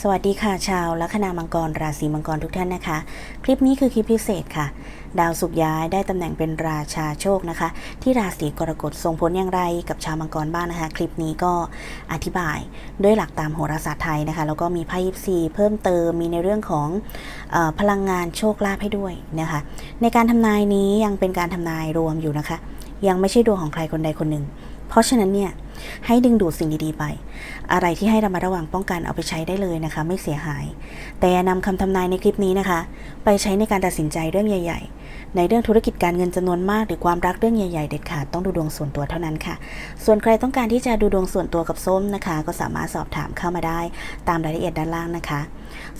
สวัสดีค่ะชาวลัคนามังกรราศีมังกรทุกท่านนะคะ คลิปนี้คือคลิปพิเศษค่ะ ดาวสุกย้ายได้ตำแหน่งเป็นราชาโชคนะคะ ที่ราศีกรกฎส่งผลอย่างไรกับชาวมังกรบ้างนะคะ คลิปนี้ก็อธิบายด้วยหลักตามโหราศาสตร์ไทยนะคะ แล้วก็มีไพ่ยิปซีเพิ่มเติมมีในเรื่องของออพลังงานโชคลาภให้ด้วยนะคะ ในการทำนายนี้ยังเป็นการทำนายรวมอยู่นะคะ ยังไม่ใช่ดวงของใครคนใดคนหนึ่ง เพราะฉะนั้นเนี่ยให้ดึงดูดสิ่งดีๆไป อะไรที่ให้ระมัดระวังป้องกันเอาไปใช้ได้เลยนะคะ ไม่เสียหาย แต่อย่านำคำทำนายในคลิปนี้นะคะ ไปใช้ในการตัดสินใจเรื่องใหญ่ ๆ ในเรื่องธุรกิจการเงินจำนวนมากหรือความรักเรื่องใหญ่ๆ เด็ดขาดต้องดูดวงส่วนตัวเท่านั้นค่ะ ส่วนใครต้องการที่จะดูดวงส่วนตัวกับส้มนะคะ ก็สามารถสอบถามเข้ามาได้ตามรายละเอียดด้านล่างนะคะ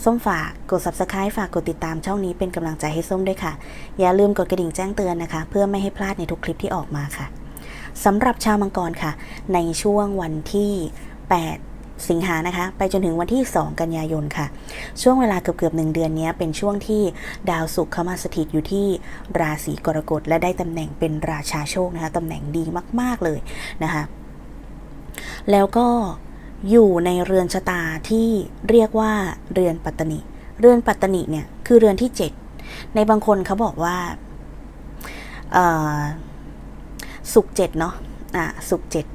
ส้มฝากกด subscribe ฝากกดติดตามช่องนี้เป็นกำลังใจให้ส้มด้วยค่ะ อย่าลืมกดกระดิ่งแจ้งเตือนนะคะ เพื่อไม่ให้พลาดในทุกคลิปที่ออกมาค่ะ สำหรับชาวมังกรค่ะ ในช่วงวันที่ 8สิงหานะคะ ไปจนถึงวันที่ 2 กันยายนค่ะ ช่วงเวลาเกือบๆหนึ่งเดือนนี้เป็นช่วงที่ดาวศุกร์เข้ามาสถิตอยู่ที่ราศีกรกฎและได้ตำแหน่งเป็นราชาโชคนะคะตำแหน่งดีมาก ๆ เลยนะคะ แล้วก็อยู่ในเรือนชะตาที่เรียกว่าเรือนปัตตนิ เรือนปัตตนิเนี่ยคือเรือนที่ 7 ในบางคนเขาบอกว่าเอ่อ สุกเจ็ดเนาะอ่าสุกเจ็ด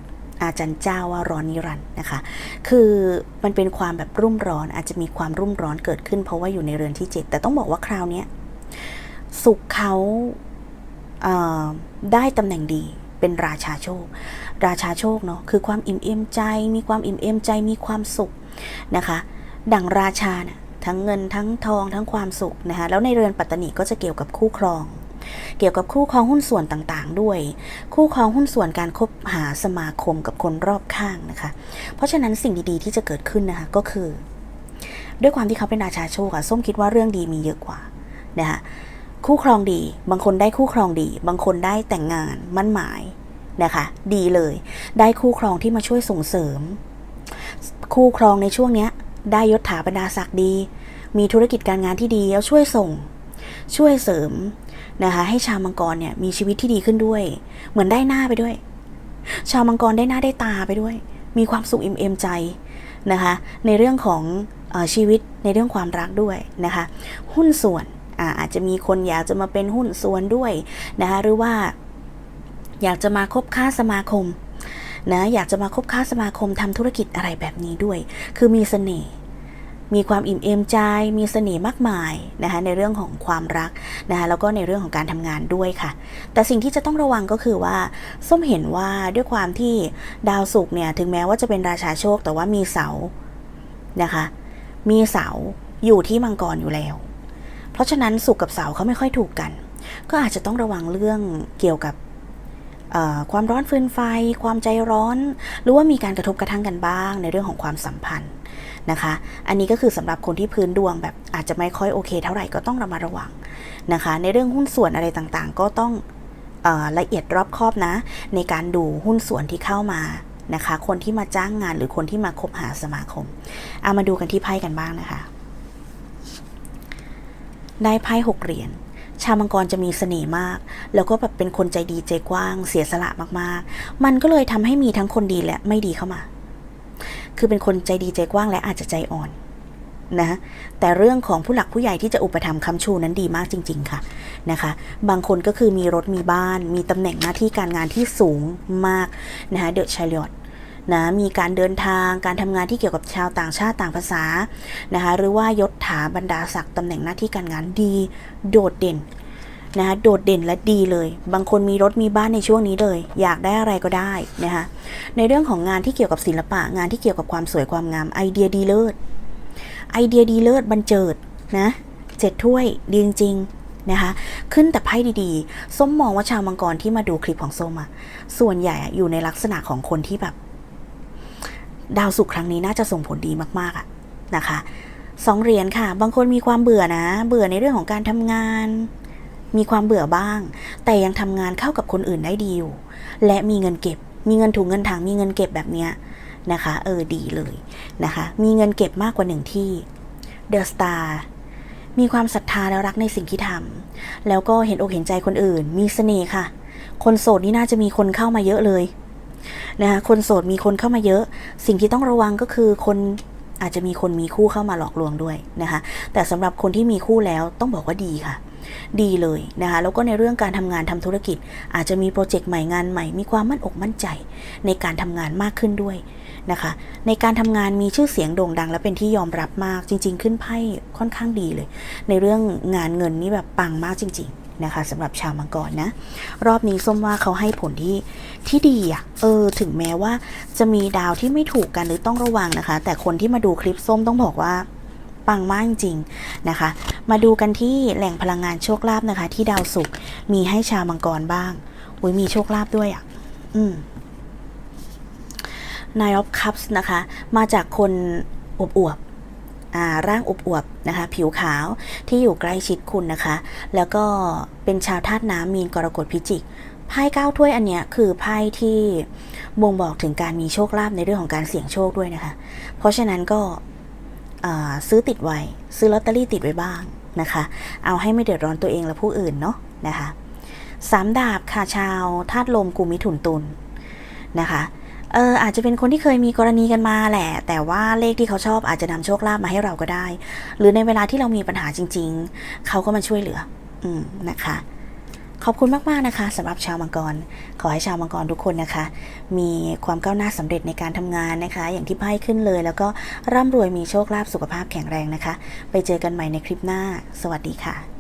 อาจารย์เจ้าว่าร้อนนิรันด์นะคะ คือมันเป็นความแบบรุ่มร้อนอาจจะมีความรุ่มร้อนเกิดขึ้น เพราะว่าอยู่ในเรือนที่เจ็ดแต่ต้องบอกว่าคราวนี้สุขเขาเอ่อได้ตำแหน่งดีเป็นราชาโชค ราชาโชคเนาะคือความอิ่มเอมใจ มีความอิ่มเอมใจมีความสุขนะคะ ดั่งราชาน่ะทั้งเงินทั้งทองทั้งความสุขนะคะแล้วในเรือนปัตตานิก็จะเกี่ยวกับคู่ครอง เกี่ยวกับคู่ครองหุ้นส่วนต่างๆ ด้วย คู่ครองหุ้นส่วนการคบหาสมาคมกับคนรอบข้างนะคะ เพราะฉะนั้นสิ่งดีๆที่จะเกิดขึ้นนะคะก็คือ ด้วยความที่เขาเป็นราชาโชคอะส้มคิดว่าเรื่องดีมีเยอะกว่านะคะคู่ครองดี บางคนได้คู่ครองดี บางคนได้แต่งงานมั่นหมายนะคะ ดีเลย ได้คู่ครองที่มาช่วยส่งเสริม คู่ครองในช่วงเนี้ย ได้ยศถาบรรดาศักดิ์ดี มีธุรกิจการงานที่ดีแล้วช่วยส่ง ช่วยเสริม นะคะให้ชาวมังกรเนี่ยมีชีวิตที่ดีขึ้นด้วย เหมือนได้หน้าไปด้วย ชาวมังกรได้หน้าได้ตาไปด้วย มีความสุขอิ่มเอมใจนะคะในเรื่องของอชีวิตในเรื่องความรักด้วยนะคะหุ้นส่วนอาอาจจะมีคนอยากจะมาเป็นหุ้นส่วนด้วยนะคะหรือว่าอยากจะมาคบค้าสมาคมนะอยากจะมาคบค้าสมาคมทำธุรกิจอะไรแบบนี้ด้วย คือมีเสน่ห์ มีความอิ่มเอมใจ มีเสน่ห์มากมายนะคะในเรื่องของความรักนะคะแล้วก็ในเรื่องของการทำงานด้วยค่ะ แต่สิ่งที่จะต้องระวังก็คือว่าส้มเห็นว่าด้วยความที่ดาวศุกร์เนี่ยถึงแม้ว่าจะเป็นราชาโชค แต่ว่ามีเสานะคะมีเสาอยู่ที่มังกรอยู่แล้ว เพราะฉะนั้นศุกร์กับเสาเขาไม่ค่อยถูกกัน ก็อาจจะต้องระวังเรื่องเกี่ยวกับ ความร้อนฟืนไฟ ความใจร้อน หรือว่ามีการกระทบกระทั่งกันบ้างในเรื่องของความสัมพันธ์นะคะ อันนี้ก็คือสำหรับคนที่พื้นดวงแบบอาจจะไม่ค่อยโอเค เท่าไหร่ก็ต้องระมัดระวังนะคะ ในเรื่องหุ้นส่วนอะไรต่างๆ ก็ต้องอละเอียดรอบคอบนะ ในการดูหุ้นส่วนที่เข้ามานะคะ คนที่มาจ้างงานหรือคนที่มาคบหาสมาคมเอามาดูกันที่ไพ่กันบ้างนะคะ ได้ไพ่หกเหรียญ ชาวมังกรจะมีเสน่ห์มาก แล้วก็แบบเป็นคนใจดีใจกว้าง เสียสละมากๆ มันก็เลยทำให้มีทั้งคนดีและไม่ดีเข้ามา คือเป็นคนใจดีใจกว้างและอาจจะใจอ่อนนะแต่เรื่องของผู้หลักผู้ใหญ่ที่จะอุปถัมภ์คำชูนั้นดีมากจริง ๆ ค่ะนะคะ บางคนก็คือมีรถมีบ้าน มีตำแหน่งหน้าที่การงานที่สูงมากนะคะเดอะชายอต นะมีการเดินทางการทำงานที่เกี่ยวกับชาวต่างชาติต่างภาษานะคะหรือว่ายศถาบรรดาศักดิ์ตำแหน่งหน้าที่การงานดี โดดเด่นนะคะโดดเด่นและดีเลย บางคนมีรถมีบ้านในช่วงนี้เลย อยากได้อะไรก็ได้นะคะในเรื่องของงานที่เกี่ยวกับศิลปะ งานที่เกี่ยวกับความสวยความงามไอเดียดีเลิศไอเดียดีเลิศบันเจิดนะเจ็ดถ้วยดีจริงนะคะขึ้นแต่ไพ่ดีๆ ส้มมองว่าชาวมังกรที่มาดูคลิปของส้มอะส่วนใหญ่อยู่ในลักษณะของคนที่แบบ ดาวสุขครั้งนี้น่าจะส่งผลดีมากๆอะนะคะสองเหรียญค่ะ บางคนมีความเบื่อนะ เบื่อในเรื่องของการทำงาน มีความเบื่อบ้าง แต่ยังทำงานเข้ากับคนอื่นได้ดีอยู่ และมีเงินเก็บ มีเงินถุงเงินถังมีเงินเก็บแบบเนี้ยนะคะ เออดีเลยนะคะ มีเงินเก็บมากกว่าหนึ่งที่เดอะสตาร์มีความศรัทธาและรักในสิ่งที่ทำแล้วก็เห็นอกเห็นใจคนอื่น มีเสน่ห์ค่ะ คนโสดนี่น่าจะมีคนเข้ามาเยอะเลย นะคะคนโสดมีคนเข้ามาเยอะ สิ่งที่ต้องระวังก็คือคนอาจจะมีคนมีคู่เข้ามาหลอกลวงด้วยนะคะ แต่สำหรับคนที่มีคู่แล้วต้องบอกว่าดีค่ะ ดีเลยนะคะ แล้วก็ในเรื่องการทำงานทำธุรกิจ อาจจะมีโปรเจกต์ใหม่งานใหม่ มีความมั่นอกมั่นใจ ในการทำงานมากขึ้นด้วยนะคะ ในการทำงานมีชื่อเสียงโด่งดัง และเป็นที่ยอมรับมาก จริง ๆ ขึ้นไพ่ค่อนข้างดีเลย ในเรื่องงานเงินนี่แบบปังมากจริง ๆ นะคะสำหรับชาวมังกรนะ รอบนี้ส้มว่าเขาให้ผลที่ที่ดีอะเออ ถึงแม้ว่าจะมีดาวที่ไม่ถูกกันหรือต้องระวังนะคะ แต่คนที่มาดูคลิปส้มต้องบอกว่าปังมากจริงๆนะคะ มาดูกันที่แหล่งพลังงานโชคลาภนะคะ ที่ดาวศุกร์มีให้ชาวมังกรบ้างอุ้ยมีโชคลาภด้วยอะ่ะ อืม Nine of Cups นะคะ มาจากคนอวบอ่า ร่างอวบนะคะ ผิวขาวที่อยู่ใกล้ชิดคุณนะคะ แล้วก็เป็นชาวธาตุน้ำมีนกรกฎพิจิกไพ่เก้าถ้วยอันเนี้ยคือไพ่ที่บ่งบอกถึงการมีโชคลาภในเรื่องของการเสี่ยงโชคด้วยนะคะ เพราะฉะนั้นก็ซื้อติดไว้ ซื้อลอตเตอรี่ติดไว้บ้างนะคะ เอาให้ไม่เดือดร้อนตัวเองและผู้อื่นเนาะนะคะสามดาบค่ะชาวธาตุลมกุมมิถุนตุลนะคะ เอออาจจะเป็นคนที่เคยมีกรณีกันมาแหละ แต่ว่าเลขที่เขาชอบอาจจะนำโชคลาภมาให้เราก็ได้ หรือในเวลาที่เรามีปัญหาจริง ๆ เขาก็มาช่วยเหลือ อืมนะคะขอบคุณมาก ๆ นะคะสำหรับชาวมังกร ขอให้ชาวมังกรทุกคนนะคะ มีความก้าวหน้าสำเร็จในการทำงานนะคะ อย่างที่ไพ่ขึ้นเลย แล้วก็ร่ำรวยมีโชคลาภสุขภาพแข็งแรงนะคะ ไปเจอกันใหม่ในคลิปหน้า สวัสดีค่ะ